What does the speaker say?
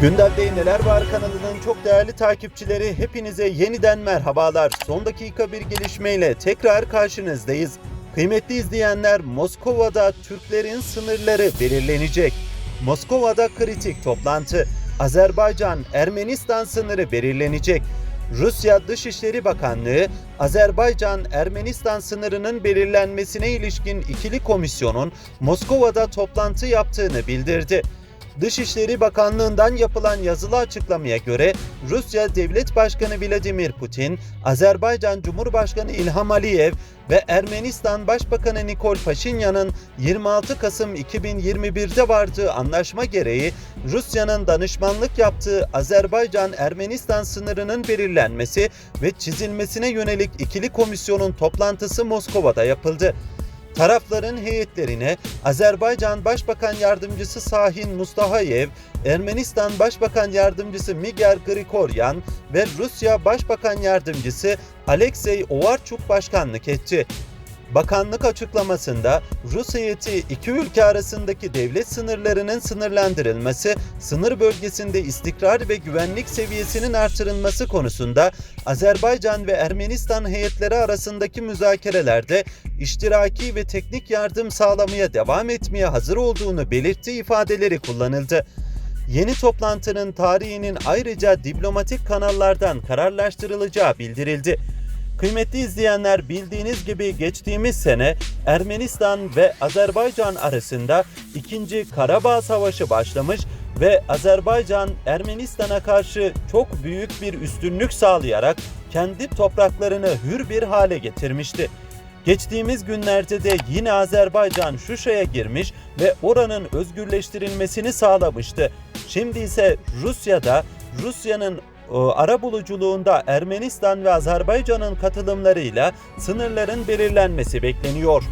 Gündemde Neler Var kanalının çok değerli takipçileri hepinize yeniden merhabalar. Son dakika bir gelişmeyle tekrar karşınızdayız. Kıymetli izleyenler Moskova'da Türklerin sınırları belirlenecek. Moskova'da kritik toplantı. Azerbaycan-Ermenistan sınırı belirlenecek. Rusya Dışişleri Bakanlığı, Azerbaycan-Ermenistan sınırının belirlenmesine ilişkin ikili komisyonun Moskova'da toplantı yaptığını bildirdi. Dışişleri Bakanlığı'ndan yapılan yazılı açıklamaya göre Rusya Devlet Başkanı Vladimir Putin, Azerbaycan Cumhurbaşkanı İlham Aliyev ve Ermenistan Başbakanı Nikol Paşinyan'ın 26 Kasım 2021'de vardığı anlaşma gereği Rusya'nın danışmanlık yaptığı Azerbaycan-Ermenistan sınırının belirlenmesi ve çizilmesine yönelik ikili komisyonun toplantısı Moskova'da yapıldı. Tarafların heyetlerine Azerbaycan Başbakan Yardımcısı Sahin Mustahayev, Ermenistan Başbakan Yardımcısı Miguel Grigoryan ve Rusya Başbakan Yardımcısı Alexey Ovarçuk başkanlık etti. Bakanlık açıklamasında Rus heyeti iki ülke arasındaki devlet sınırlarının sınırlandırılması, sınır bölgesinde istikrar ve güvenlik seviyesinin artırılması konusunda Azerbaycan ve Ermenistan heyetleri arasındaki müzakerelerde iştiraki ve teknik yardım sağlamaya devam etmeye hazır olduğunu belirtti ifadeleri kullanıldı. Yeni toplantının tarihinin ayrıca diplomatik kanallardan kararlaştırılacağı bildirildi. Kıymetli izleyenler bildiğiniz gibi geçtiğimiz sene Ermenistan ve Azerbaycan arasında 2. Karabağ Savaşı başlamış ve Azerbaycan Ermenistan'a karşı çok büyük bir üstünlük sağlayarak kendi topraklarını hür bir hale getirmişti. Geçtiğimiz günlerde de yine Azerbaycan Şuşa'ya girmiş ve oranın özgürleştirilmesini sağlamıştı. Şimdi ise Rusya'da Rusya'nın ara buluculuğunda Ermenistan ve Azerbaycan'ın katılımlarıyla sınırların belirlenmesi bekleniyor.